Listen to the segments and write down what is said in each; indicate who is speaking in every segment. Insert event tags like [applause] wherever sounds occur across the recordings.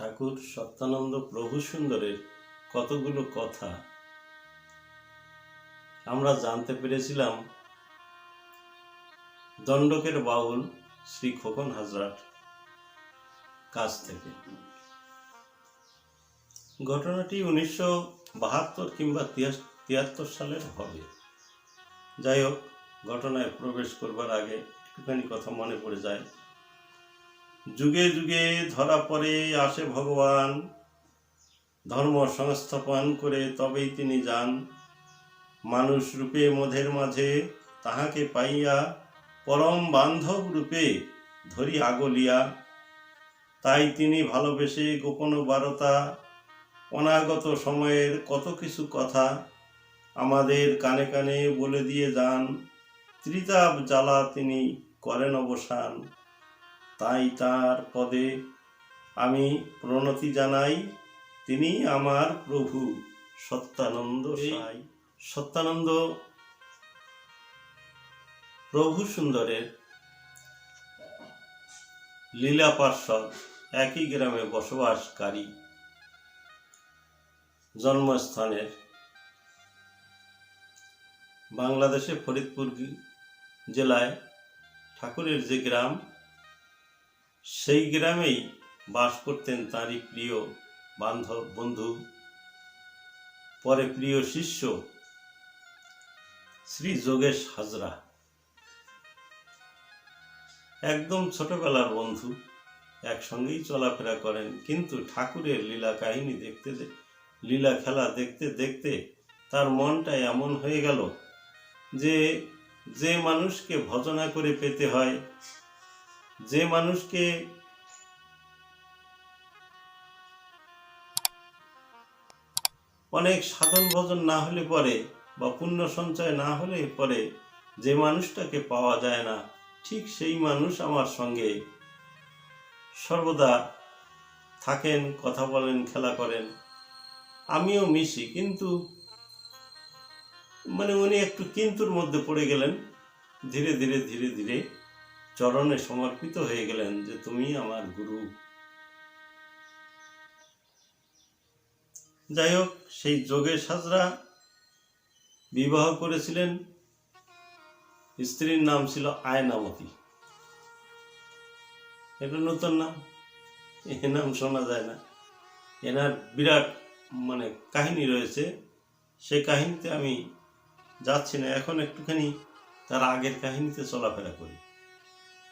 Speaker 1: ঠাকুর সত্যানন্দ প্রভু সুন্দরের কতগুলো কথা। আমরা জানতে পেরেছিলাম দণ্ডকের বাউল শ্রী খোকন হাজরার কাছ থেকে। ঘটনাটি উনিশশো বাহাত্তর কিংবা তিয়াত্তর সালের হবে। যাই হোক, ঘটনায় প্রবেশ করবার আগে একটুখানি কথা মনে পড়ে যায়। যুগে যুগে ধরা পড়ে, আসে ভগবান। ধর্ম সংস্থাপন করে তবেই তিনি যান। মানুষ রূপে মধের মাঝে তাহাকে পাইয়া পরম বান্ধব রূপে ধরি আগলিয়া তাই তিনি ভালোবেসে গোপন বারতা, অনাগত সময়ের কত কিছু কথা আমাদের কানে কানে বলে দিয়ে যান। ত্রিতাপ জ্বালা তিনি করেন অবসান। তাই তার পদে আমি প্রণতি জানাই তিনি আমার প্রভু সত্যানন্দ সাই। সত্যানন্দ প্রভু সুন্দরের লীলা পার্ষদ একই গ্রামে বসবাসকারী জন্মস্থানের বাংলাদেশে ফরিদপুর জেলায় ঠাকুরের যে গ্রাম সেই গ্রামেই বাস করতেন তাঁরই প্রিয় বান্ধব, বন্ধু, পরে প্রিয় শিষ্য শ্রী যোগেশ হাজরা। একদম ছোটবেলার বন্ধু, একসঙ্গেই চলাফেরা করেন, কিন্তু ঠাকুরের লীলা কাহিনী দেখতে লীলা খেলা দেখতে দেখতে তার মনটা এমন হয়ে গেল যে যে মানুষকে ভজনা করে পেতে হয় যে মানুষকে অনেক সাধন ভজন না হলে পরে বা পুণ্য সঞ্চয় না হলে পরে যে মানুষটাকে পাওয়া যায় না, ঠিক সেই মানুষ আমার সঙ্গে সর্বদা থাকেন, কথা বলেন, খেলা করেন। আমিও মিশি, কিন্তু মানে উনি একটু কিন্তুর মধ্যে পড়ে গেলেন, ধীরে ধীরে ধীরে ধীরে। চরণে সমর্পিত হয়ে গেলেন যে তুমি আমার গুরু। যাই হোক, সেই যোগেশ হাজরা বিবাহ করেছিলেন। স্ত্রীর নাম ছিল আয়নামতি। এটা নতুন নাম। এ নাম শোনা যায় না। এনার বিরাট মানে কাহিনী রয়েছে। সেই কাহিনীতে আমি যাচ্ছি না। এখন একটুখানি তার আগের কাহিনীতে চলাফেরা করি।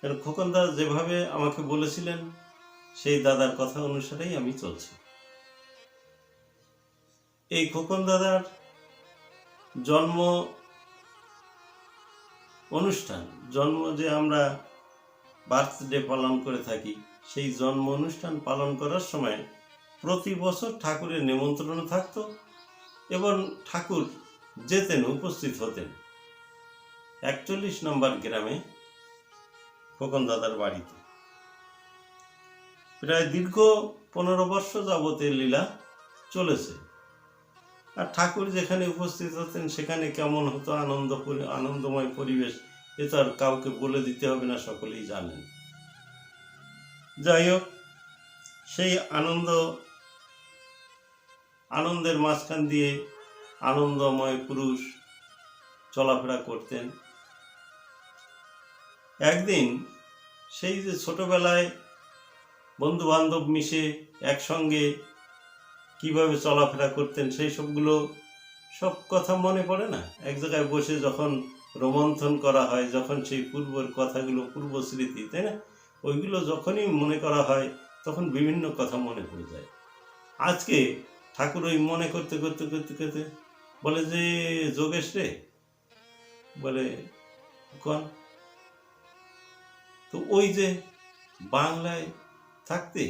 Speaker 1: কারণ খোকন দাদা যেভাবে আমাকে বলেছিলেন, সেই দাদার কথা অনুসারেই আমি চলছি। এই খোকন দাদার জন্ম অনুষ্ঠান, জন্ম যে আমরা বার্থডে পালন করে থাকি, সেই জন্ম অনুষ্ঠান পালন করার সময় প্রতি বছর ঠাকুরের নিমন্ত্রণ থাকতো এবং ঠাকুর যেতেন, উপস্থিত হতেন। একচল্লিশ নম্বর গ্রামে খোকন দাদার বাড়িতে। প্রায় দীর্ঘ পনেরো বর্ষ যাবতের লীলা চলেছে। আর ঠাকুর যেখানে উপস্থিত হতেন, সেখানে কেমন হতো আনন্দ আনন্দময় পরিবেশ, এ তো আর কাউকে বলে দিতে হবে না, সকলেই জানেন। যাই হোক সেই আনন্দ, আনন্দের মাঝখান দিয়ে আনন্দময় পুরুষ চলাফেরা করতেন। একদিন সেই যে ছোটবেলায় বন্ধু বান্ধব মিশে একসঙ্গে কীভাবে চলাফেরা করতেন, সেই সবগুলো সব কথা মনে পড়ে না? এক জায়গায় বসে যখন রোমন্থন করা হয়, যখন সেই পূর্বের কথাগুলো, পূর্ব স্মৃতি, তাই না? ওইগুলো যখনই মনে করা হয়, তখন বিভিন্ন কথা মনে পড়ে যায়। আজকে ঠাকুর ওই মনে করতে করতে করতে করতে বলে যে, যোগেশ রে? বলে, কন? তো ওই যে বাংলায় থাকতে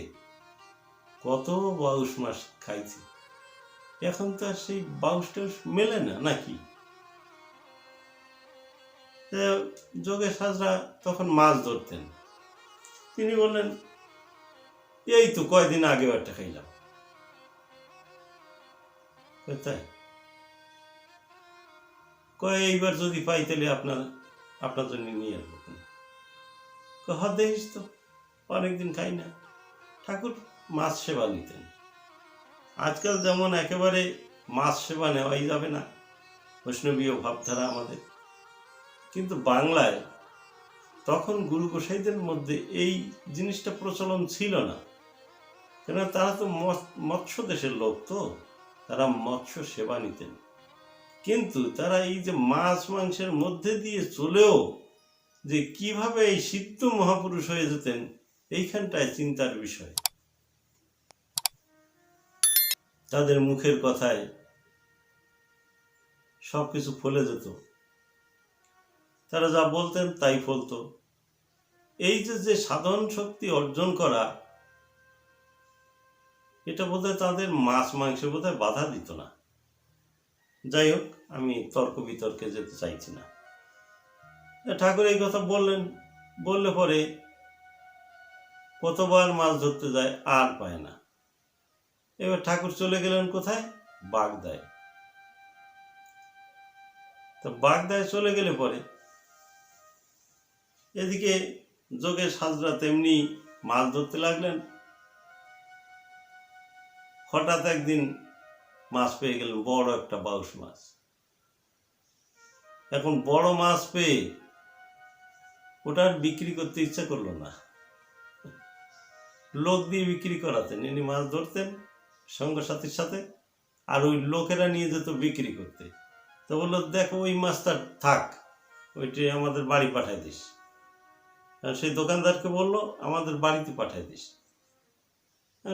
Speaker 1: কত বাউশ মাস খাইছি? এখন তো আর সেই বাউশ টাউস মেলে না, নাকি? যোগেশ হাজরা তখন মাছ ধরতেন। তিনি বললেন, এই তো কয়দিন আগে একটা খাইলাম। তাই। কয়, এইবার যদি পাই তাহলে আপনার আপনার জন্য নিয়ে আসব। কয়, হ দেখিস তো অনেকদিন খাই না। ঠাকুর মাছ সেবা নিতেন। আজকাল যেমন একেবারে মাছ সেবা নেওয়াই যাবে না বৈষ্ণবীয় ভাবধারা আমাদের। কিন্তু বাংলায় তখন গুরু গোসাইদের মধ্যে এই জিনিসটা প্রচলন ছিল না। কেন তারা তো মৎ- মৎস্য দেশের লোক তো তারা মৎস্য সেবা নিতেন। কিন্তু তারা এই যে মাছ মাংসের মধ্যে দিয়ে চলেও যে কীভাবে এই সিদ্ধ মহাপুরুষ হয়ে যেতেন, এইখানটায় চিন্তার বিষয়। তাদের মুখের কথায় সব কিছু ফলে যেত। তারা যা বলতেন তাই ফলতো। এই যে যে সাধন শক্তি অর্জন করা, এটা বোধহয় তাদের মাছ মাংসে বোধহয় বাধা দিত না। যাই হোক, আমি তর্ক বিতর্কে যেতে চাইছি না। ঠাকুর এই কথা বললেন, বললে পরে কতবার মাছ ধরতে যায় আর পায় না। এবার ঠাকুর চলে গেলেন কোথায়? বাগদায়। তো বাগদায় চলে গেলে পরে এদিকে যোগেশ হাজরা তেমনি মাছ ধরতে লাগলেন। হঠাৎ একদিন মাছ পেয়ে গেলেন, বড় একটা বাউশ মাছ। এখন বড় মাছ পেয়ে ওটা আর বিক্রি করতে ইচ্ছা করল না। লোক দিয়ে বিক্রি করাতেন, ইনি মাছ ধরতেন সঙ্গ সাথীর সাথে, আর ওই লোকেরা নিয়ে যেত বিক্রি করতে। তো বলল, দেখো, ওই মাছটা থাক, ওইটি আমাদের বাড়ি পাঠাই দিস। সেই দোকানদারকে বলল, আমাদের বাড়িতে পাঠাই দিস।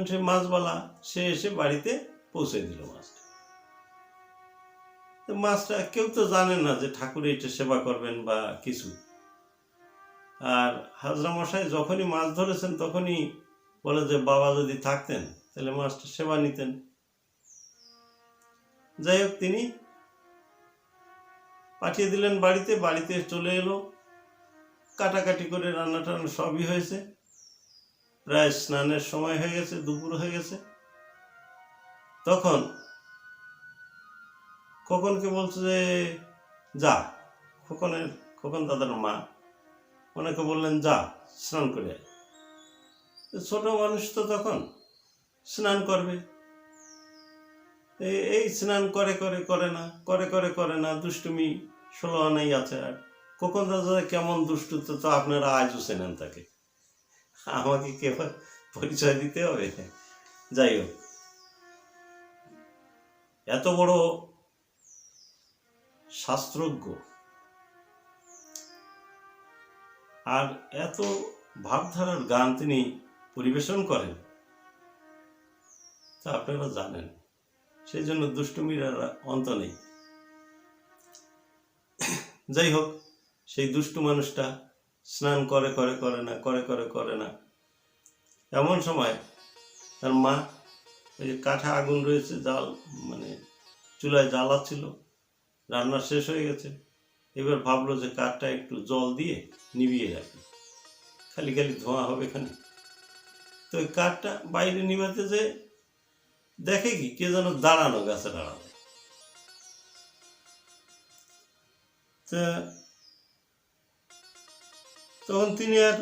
Speaker 1: সেই মাছওয়ালা, সে এসে বাড়িতে পৌঁছে দিল মাছটা। মাছটা কেউ তো জানে না যে ঠাকুর এইটা সেবা করবেন বা কিছু। আর হাজরা মশাই যখনই মাছ ধরেছেন, তখনই বলে যে, বাবা যদি থাকতেন, তাহলে মাছটা সেবা নিতেন। যাই হোক, তিনি পাঠিয়ে দিলেন বাড়িতে। বাড়িতে চলে এলো। কাটাকাটি করে রান্না টান্না সবই হয়েছে। প্রায় স্নানের সময় হয়ে গেছে, দুপুর হয়ে গেছে। তখন খোকনকে বলছে যে, যা, খোকনের, খোকন দাদার মা। ওনাকে বললেন, যা, স্নান করে ছোট মানুষ তো তখন স্নান করবে। এই- স্নান করে করে করে না, করে করে করে না, দুষ্টুমি ষোলো আনাই আছে আর। খোকন দাদা কেমন দুষ্টু তো তো আপনারা আজও চেনেন তাকে। আমাকে কে পরিচয় দিতে হবে? যাই হোক। এত বড় শাস্ত্রজ্ঞ আর এত ভাবধারার গান তিনি পরিবেশন করেন, তা আপনারা জানেন। সেই জন্য দুষ্টুমির অন্ত নেই। যাই হোক, সেই দুষ্টু মানুষটা স্নান করে করে করে না, করে করে করে না। এমন সময় তার মা ওই যে কাঠা আগুন রয়েছে, জাল মানে চুলায় জ্বালাচ্ছিল, রান্না শেষ হয়ে গেছে। এবার ভাবলো যে কাঠটা একটু জল দিয়ে নিভিয়ে রাখি খালি খালি ধোঁয়া হবে এখানে তো ওই কাঠটা বাইরে নিভাতে যে দেখে কি, কে যেন দাঁড়ানো গাছে দাঁড়ানো তখন তিনি আর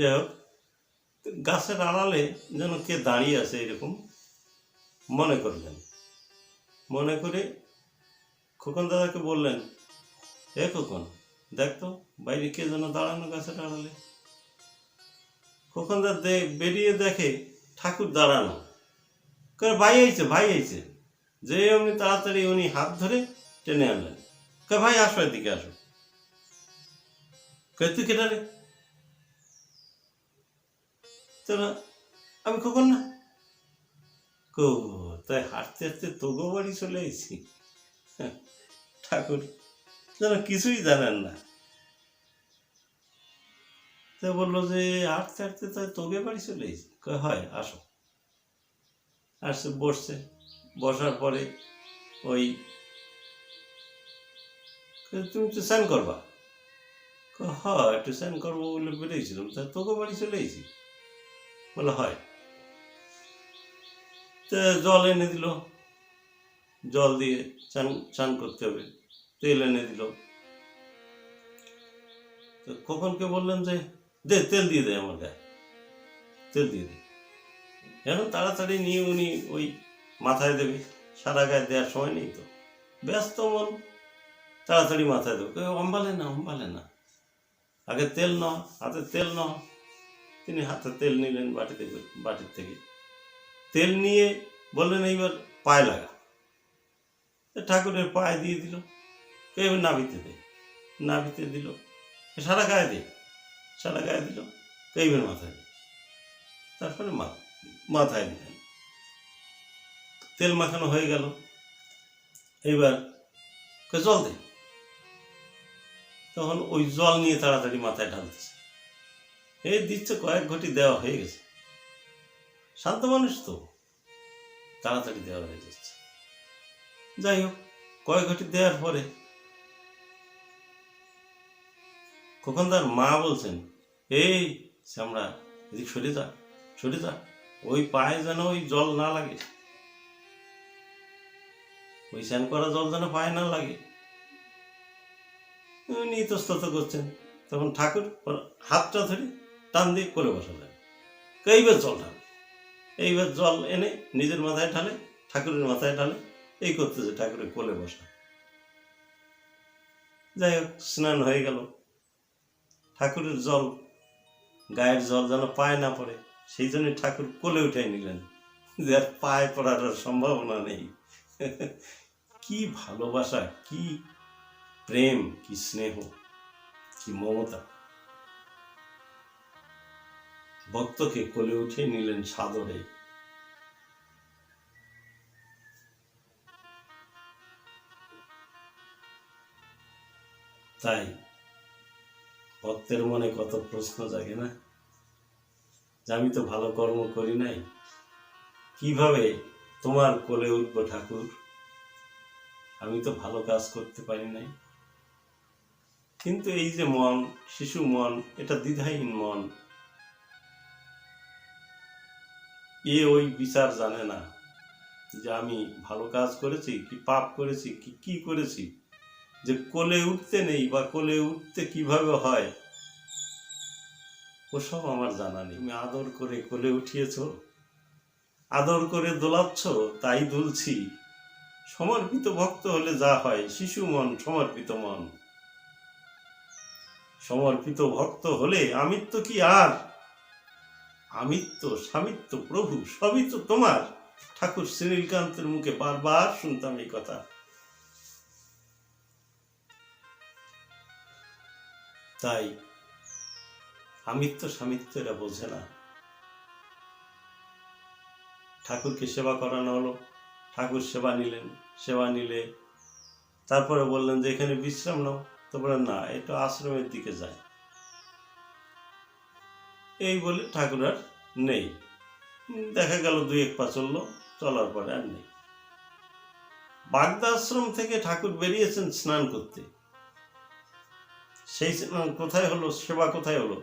Speaker 1: যাই হোক গাছের আড়ালে যেন কে দাঁড়িয়ে আছে এরকম মনে করলেন। মনে করে খোকন দাদাকে বললেন, এ খোকন, দেখ তো বাইরে কে যেন দাঁড়ানো গাছের আড়ালে? খোকন দা দে- বেরিয়ে দেখে ঠাকুর দাঁড়ানো। কয়ে, ভাই আইছে ভাই আইছে। যে উনি তাড়াতাড়ি উনি হাত ধরে টেনে আনলেন। কে ভাই, আসো এদিকে, আসো। কে তুই কেটা রে? তোরা, আমি খোকন না? কো, তাই হাঁটতে হাঁটতে তোগো বাড়ি চলে এসেছি। ঠাকুর, যেন কিছুই জানেন না। তো বলল যে, হাঁটতে হাঁটতে তাই তোগে বাড়ি চলে এসেছি। হয়, আসো। আসছে, বসছে। বসার পরে ওই তুমি তো স্নান করবা? হ্যাঁ একটু স্নান করব বলে বেরিয়েছিলাম। তা তোকে বাড়ি চলে এসেছি। বলে, হয়। তা জল এনে দিল। জল দিয়ে চান চান করতে হবে। তেল এনে দিল। তো কখনকে বললেন যে, দে, তেল দিয়ে দে আমার গায়ে। তেল দিয়ে দে। এখন তাড়াতাড়ি নিয়ে উনি ওই মাথায় দেবে। সারা গায়ে দেওয়ার সময় নেই তো। ব্যস্ত মন। তাড়াতাড়ি মাথায় দেবে। অম্বালে না অম্বালে না। আগে তেল ন হাতে তেল ন তিনি হাতে তেল নিলেন বাটিতে, বাটির থেকে। তেল নিয়ে বললেন, এইবার পায়ে লাগা। ঠাকুরের পায়ে দিয়ে দিল। এবার নাবিতে দে নাবিতে দিল। সারা গায়ে দে সারা গায়ে দিল। কেইবার মাথায় দে তারপরে মাথায় দিলেন। তেল মাখানো হয়ে গেল। এইবার জল দে তখন ওই জল নিয়ে তাড়াতাড়ি মাথায় ঢালতেছে। এই দিচ্ছে কয়েক ঘটি দেওয়া হয়ে গেছে। শান্ত মানুষ তো, তাড়াতাড়ি দেওয়া হয়ে যাচ্ছে। যাই হোক, কয়েক ঘটি দেওয়ার পরে তার মা বলছেন, এই শ্যামড়া এদিক সরে যা সরে যা, ওই পায়ে যেন ওই জল না লাগে। ওই স্নান করা জল যেন পায়ে না লাগে। উনি ইতস্তত করছেন। তখন ঠাকুর হাতটা ধরে টান দিয়ে করে বসালেন এইবার জল ঢালে। এইবার জল এনে নিজের মাথায় ঢালে, ঠাকুরের মাথায় ঢালে, এই করতেছে ঠাকুরের কোলে বসা। যাই হোক, স্নান হয়ে গেল। ঠাকুরের জল, গায়ের জল যেন পায়ে না পড়ে, সেই জন্য ঠাকুর কোলে উঠে নিলেন যে আর পায়ে পড়ার সম্ভাবনা নেই। কি ভালোবাসা, কি প্রেম, কি স্নেহ, কি মমতা। ভক্তকে কোলে উঠে নিলেন সাদরে। তাই ভক্তের মনে কত প্রশ্ন জাগে না? যে আমি তো ভালো কর্ম করি নাই, কীভাবে তোমার কোলে উঠব ঠাকুর? আমি তো ভালো কাজ করতে পারি নাই। কিন্তু এই যে মন, শিশু মন, এটা দ্বিধাহীন মন এ ওই বিচার জানে না যে আমি ভালো কাজ করেছি, কি পাপ করেছি, কি কি করেছি? যে কোলে উঠতে নেই বা কোলে উঠতে কীভাবে হয়? ওসব আমার জানা নেই। তুমি আদর করে কোলে উঠিয়েছ, আদর করে দোলাচ্ছ, তাই দুলছি। সমর্পিত ভক্ত হলে যা হয়, শিশু মন, সমর্পিত মন। সমর্পিত ভক্ত হলে আমিত্ব কি আর? আমিত্ব, স্বামিত্ব, প্রভু, সবই তো তোমার। ঠাকুর শ্রীনীলকান্তের মুখে বারবার শুনতাম এই কথা। তাই আমিত্ব, স্বামিত্ব এরা বোঝে না। ঠাকুরকে সেবা করানো হলো। ঠাকুর সেবা নিলেন, সেবা নিলে তারপরে বললেন যে, এখানে বিশ্রাম নাও। তারপরে না এটা আশ্রমের দিকে যাই। এই বলে ঠাকুর আর নেই। দেখা গেল দুই এক পা চলার পরে আর নেই। বাগদা আশ্রম থেকে ঠাকুর বেরিয়েছেন স্নান করতে। সেই স্নান কোথায় হলো, সেবা কোথায় হলো?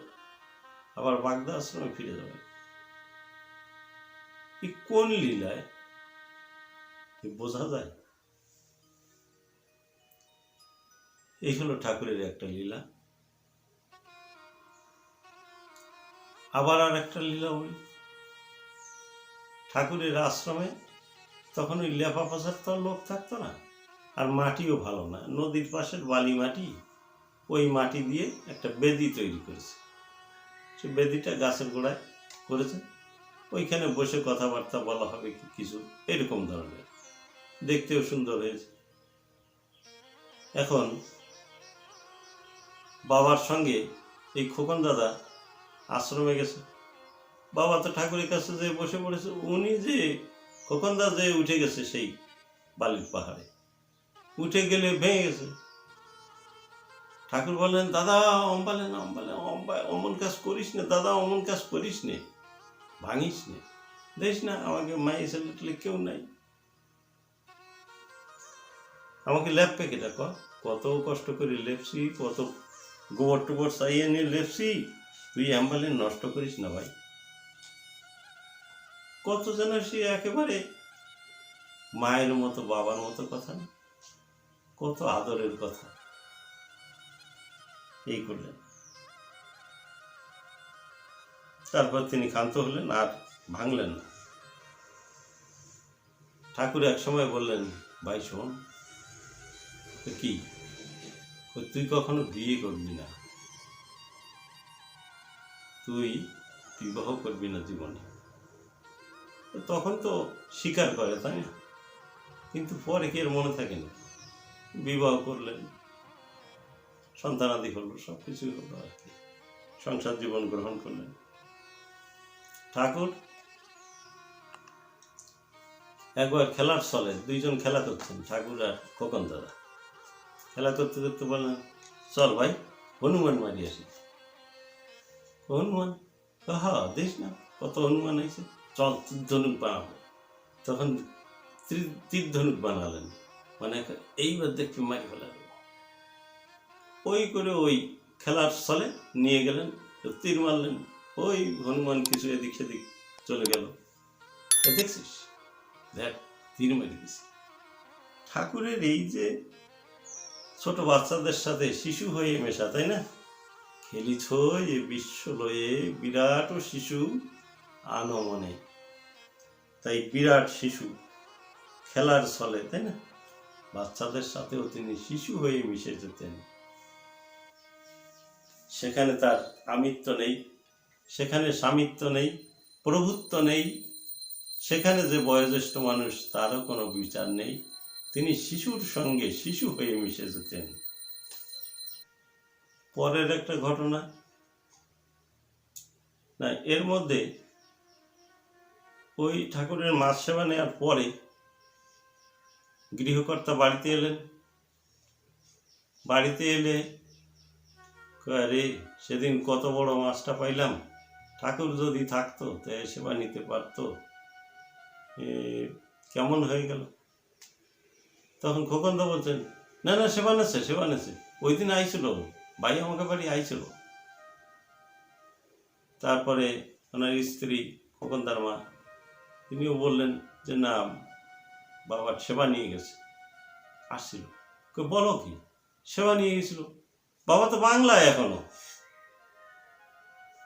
Speaker 1: আবার বাগদা আশ্রমে ফিরে যাবে কোন লীলায়? বোঝা যায়। এই হলো ঠাকুরের একটা লীলা। আবার আর একটা লীলা বলি ঠাকুরের আশ্রমে তখন ওই লেপা পাশার তো লোক থাকতো না, আর মাটিও ভালো না। নদীর পাশের বালি মাটি, ওই মাটি দিয়ে একটা বেদি তৈরি করেছে। সে বেদিটা গাছের গোড়ায় করেছে। ওইখানে বসে কথাবার্তা বলা হবে কি কিছু, এরকম ধরনের। দেখতেও সুন্দর হয়েছে। এখন বাবার সঙ্গে এই খোকন দাদা আশ্রমে গেছে। বাবা তো ঠাকুরের কাছে যে বসে পড়েছে, উনি যে খোকন দাদা যে উঠে গেছে সেই বালির পাহাড়ে। উঠে গেলে ভেঙে গেছে। ঠাকুর বললেন, দাদা অম্বালে না অম্বালে অম্বা অমন কাজ করিস না, দাদা, অমন কাজ করিস নে, ভাঙিস নে দেখ না, আমাকে মাই ছেলে কেউ নাই। আমাকে লেপবে কেটা ক কত কষ্ট করে লেপসি কত গোবর টোবর চাইয়ে নিয়ে লেপসি তুই অ্যাম্বালেন নষ্ট করিস না ভাই। কত যেন সে একেবারে মায়ের মতো, বাবার মতো কথা কত আদরের কথা। এই করলেন। তারপর তিনি ক্ষান্ত হলেন আর ভাঙলেন না। ঠাকুর এক সময় বললেন, ভাই শোন, কি? তুই কখনো বিয়ে করবি না? তুই বিবাহ করবি না জীবনে। তখন তো স্বীকার করে, তাই না? কিন্তু পরে কি এর মনে থাকে না? বিবাহ করলেন সন্তানাদি হলো সব কিছুই হলো আর কি। সংসার জীবন গ্রহণ করলেন ঠাকুর, একবার খেলার চলে দুইজন খেলা করছেন, ঠাকুর আর খোকন দাদা। খেলা করতে করতে বললেন, চল ভাই, হনুমান মারি আসি। হনুমান। হ্যাঁ দেখ না, কত হনুমান আছে চল তীর ধনুক বানাবো। তখন তীর- ধনুক বানালেন। মানে এইবার দেখবি মারি ফেলা ওই করে ওই খেলার ছলে নিয়ে গেলেন, তীর মারলেন। ওই হনুমান কিছু এদিক সেদিক চলে গেল। দেখছিস? দেখ, তীর মেরে দিছে। ঠাকুরের এই যে ছোট বাচ্চাদের সাথে শিশু হয়ে মেশা, তাই না? খেলিছ এ বিশ্ব লয়ে বিরাট শিশু আনমনে। তাই বিরাট শিশু খেলার ছলে, তাই না? বাচ্চাদের সাথেও তিনি শিশু হয়ে মিশে যেতেন। সেখানে তার আমিত্ব নেই, সেখানে স্বামিত্ব নেই, প্রভুত্ব নেই, সেখানে যে বয়োজ্যেষ্ঠ মানুষ তারও কোনো বিচার নেই। তিনি শিশুর সঙ্গে শিশু হয়ে মিশে যেতেন। পরের একটা ঘটনা। না, এর মধ্যে ওই ঠাকুরের মাছ সেবা নেওয়ার পরে গৃহকর্তা বাড়িতে এলেন। বাড়িতে এলে আরে, সেদিন কত বড় মাছটা পাইলাম। ঠাকুর যদি থাকতো, তো এ সেবা নিতে পারতো। কেমন হয়ে গেল? তখন খোকনদা বলছেন, না না, সেবা নেছে সেবা নেছে। ওই দিন আইছিল ভাই আমাকে বাড়ি আইছিল। তারপরে ওনার স্ত্রী খোকনদার মা তিনিও বললেন যে না বাবার সেবা নিয়ে গেছে। আসছিল। কই, বলো কি? সেবা নিয়ে গেছিল। বাবা তো বাংলায় এখনও।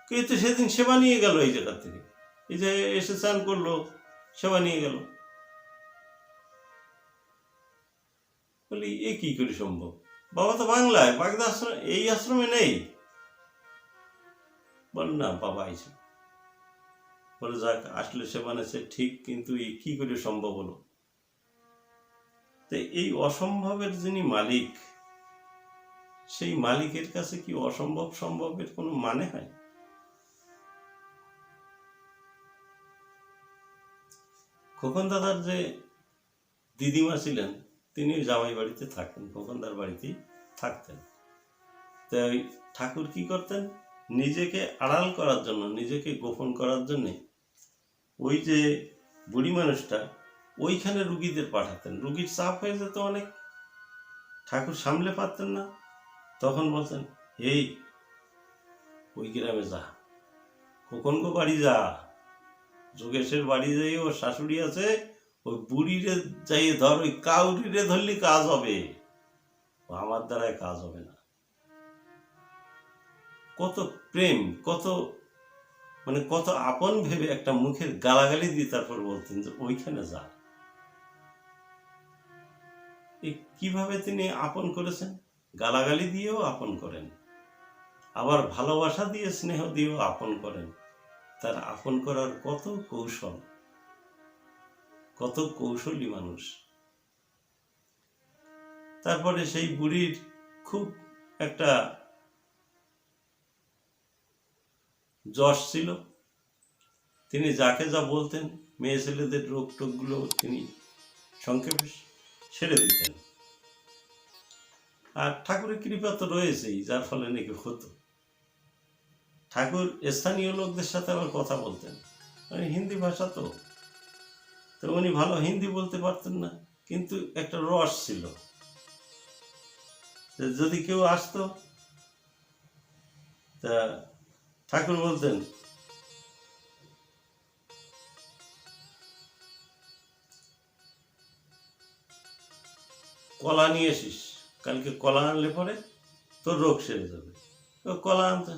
Speaker 1: কে তো সেদিন সেবা নিয়ে গেল এই জায়গা থেকে। এই যে এসে স্নান করল সেবা নিয়ে গেল। বলি এ কি করে সম্ভব? বাবা তো বাংলায়, বাগদা আশ্রম, এই আশ্রমে নেই। বল না বাবা আইছে। বলে যাক, আসলে সে বানাচ্ছে ঠিক, কিন্তু এ কি করে সম্ভব হলো? তো এই অসম্ভবের যিনি মালিক, সেই মালিকের কাছে কি অসম্ভব সম্ভবের কোনো মানে হয়? খোকন দাদার যে দিদিমা ছিলেন তিনি জামাই বাড়িতে থাকতেন, খোকনদার বাড়িতেই থাকতেন। তাই ঠাকুর কি করতেন? নিজেকে আড়াল করার জন্য, নিজেকে গোপন করার জন্যে ওই যে বুড়ি মানুষটা, ওইখানে রুগীদের পাঠাতেন। রুগীর চাপ হয়ে যেত অনেক। ঠাকুর সামলে পারতেন না। তখন বলতেন, এই, ওই গ্রামে যা। খোকন গো বাড়ি যা। যোগেশের বাড়ি যাই ওর শাশুড়ি আছে ওই বুড়িরে যাই ধর, ওই কাউরিরে ধরলে কাজ হবে। আমার দ্বারায় কাজ হবে না। কত প্রেম, কত মানে কত আপন ভেবে একটা মুখের গালাগালি দিয়ে তারপর বলতেন যে, ওইখানে যা। কীভাবে তিনি আপন করেছেন? গালাগালি দিয়েও আপন করেন। আবার ভালোবাসা দিয়ে, স্নেহ দিয়েও আপন করেন। তার আপন করার কত কৌশল। কত কৌশলী মানুষ। তারপরে সেই বুড়ির খুব একটা যশ ছিল। তিনি যাকে যা বলতেন, মেয়ে ছেলেদের রোগ টোগগুলো তিনি সংক্ষেপে ছেড়ে দিতেন। আর ঠাকুরের কৃপা তো রয়েছেই, যার ফলে নাকি হতো। ঠাকুর স্থানীয় লোকদের সাথে আবার কথা বলতেন। আরে হিন্দি ভাষা তো তো উনি ভালো হিন্দি বলতে পারতেন না, কিন্তু একটা রস ছিল। যদি কেউ আসতো, তা ঠাকুর বলতেন, কলা নিয়ে এসিস, কালকে কলা আনলে পরে তোর রোগ সেরে যাবে। কলা আনতে,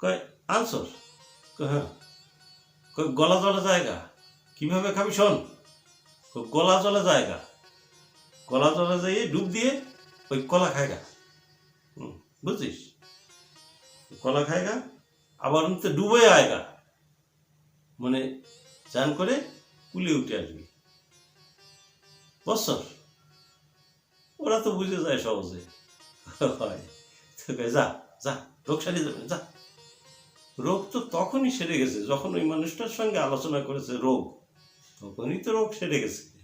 Speaker 1: কয় আনসর হ্যাঁ। কয়, গলা জলা জায়গা? কীভাবে খাবি শোন? গলা জলা জায়গা। গলা জলা যাইয়ে ডুব দিয়ে ওই কলা খায়গা। বুঝছিস? কলা খায়গা, আবার তো ডুবে আয়গা। মানে চান করে কুলে উঠে আসবি। বছর ওরা তো বুঝে যায় সহজে। যা যা, রোগ সারিয়ে যাবে যা। রোগ তো তখনই সেরে গেছে যখন ওই মানুষটার সঙ্গে আলোচনা করেছে রোগ। তখনই তো রোগ সেরে গেছে।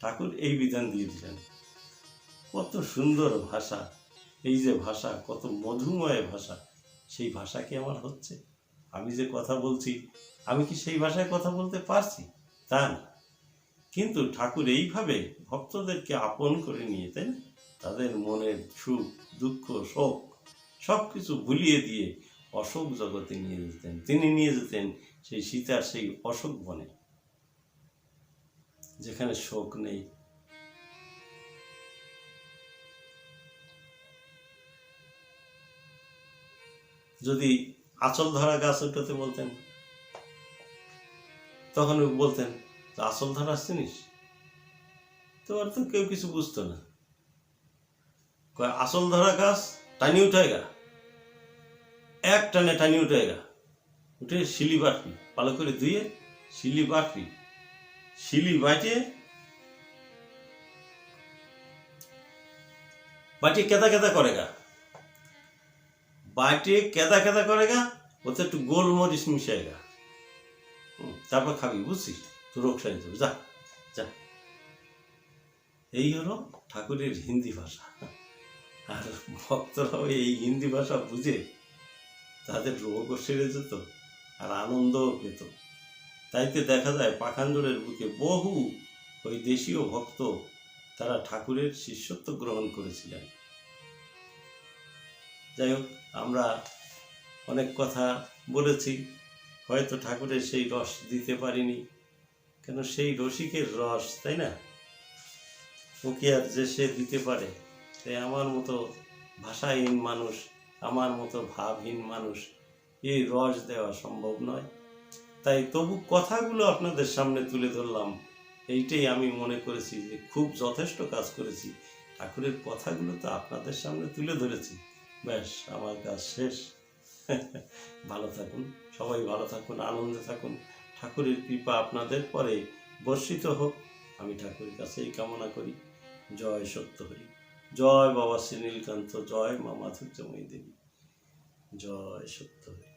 Speaker 1: ঠাকুর এই বিধান দিয়ে দিলেন। কত সুন্দর ভাষা। এই যে ভাষা, কত মধুময় ভাষা। সেই ভাষা কি আমার হচ্ছে? আমি যে কথা বলছি, আমি কি সেই ভাষায় কথা বলতে পারছি? তা না। কিন্তু ঠাকুর এইভাবে ভক্তদেরকে আপন করে নিয়ে, তাই তাদের মনের সুখ, দুঃখ, শোক সব কিছু ভুলিয়ে দিয়ে অশোক জগতে নিয়ে যেতেন। তিনি নিয়ে যেতেন সেই সীতার সেই অশোক বনে। যেখানে শোক নেই। যদি আচল ধরা গাছ ওটাতে বলতেন, তখন বলতেন, "তা আসল ধরা চিনিস? তো আর তো কেউ কিছু বুঝতো না। কয় আসল ধরা গাছ টানি উঠায়গা এক টানে টানি উঠায়গা উঠে শিলি বাটবি ভালো করে ধুয়ে শিলি বাটবি শিলি বাটিয়ে বাটিয়ে কেদা কেদা করেগা বাটিয়ে কেদা কেদা করেগা ওতে একটু গোলমরিচ মিশায়গা হুম, তারপর খাবি বুঝছিস? তো রোগ যাবে যা যা। এই হলো ঠাকুরের হিন্দি ভাষা। আর ভক্তরাও এই হিন্দি ভাষা বুঝে তাদের রোগও সেরে যেত আর আনন্দও পেত। তাই তো দেখা যায় পাখান্জরের বুকে বহু ওই দেশীয় ভক্ত তারা ঠাকুরের শিষ্যত্ব গ্রহণ করেছিলেন। যাই হোক আমরা অনেক কথা বলেছি, হয়তো ঠাকুরের সেই রস দিতে পারিনি। কেন সেই রসিকের রস, তাই না? ওকে আর যে সে দিতে পারে, তাই আমার মতো ভাষাহীন মানুষ, আমার মতো ভাবহীন মানুষ, এই রস দেওয়া সম্ভব নয়। তাই তবু কথাগুলো আপনাদের সামনে তুলে ধরলাম। এইটাই আমি মনে করেছি যে খুব যথেষ্ট কাজ করেছি। ঠাকুরের কথাগুলো তো আপনাদের সামনে তুলে ধরেছি। ব্যাস, আমার কাজ শেষ। [laughs] ভালো থাকুন, সবাই ভালো থাকুন, আনন্দে থাকুন। ঠাকুরের কৃপা আপনাদের পরে বর্ষিত হোক। আমি ঠাকুরের কাছে এই কামনা করি। জয় সত্য হরি জয় বাবা শ্রী নীলকান্ত জয় মা মাধুর্যময়ী দেবী। জয় সত্য হরি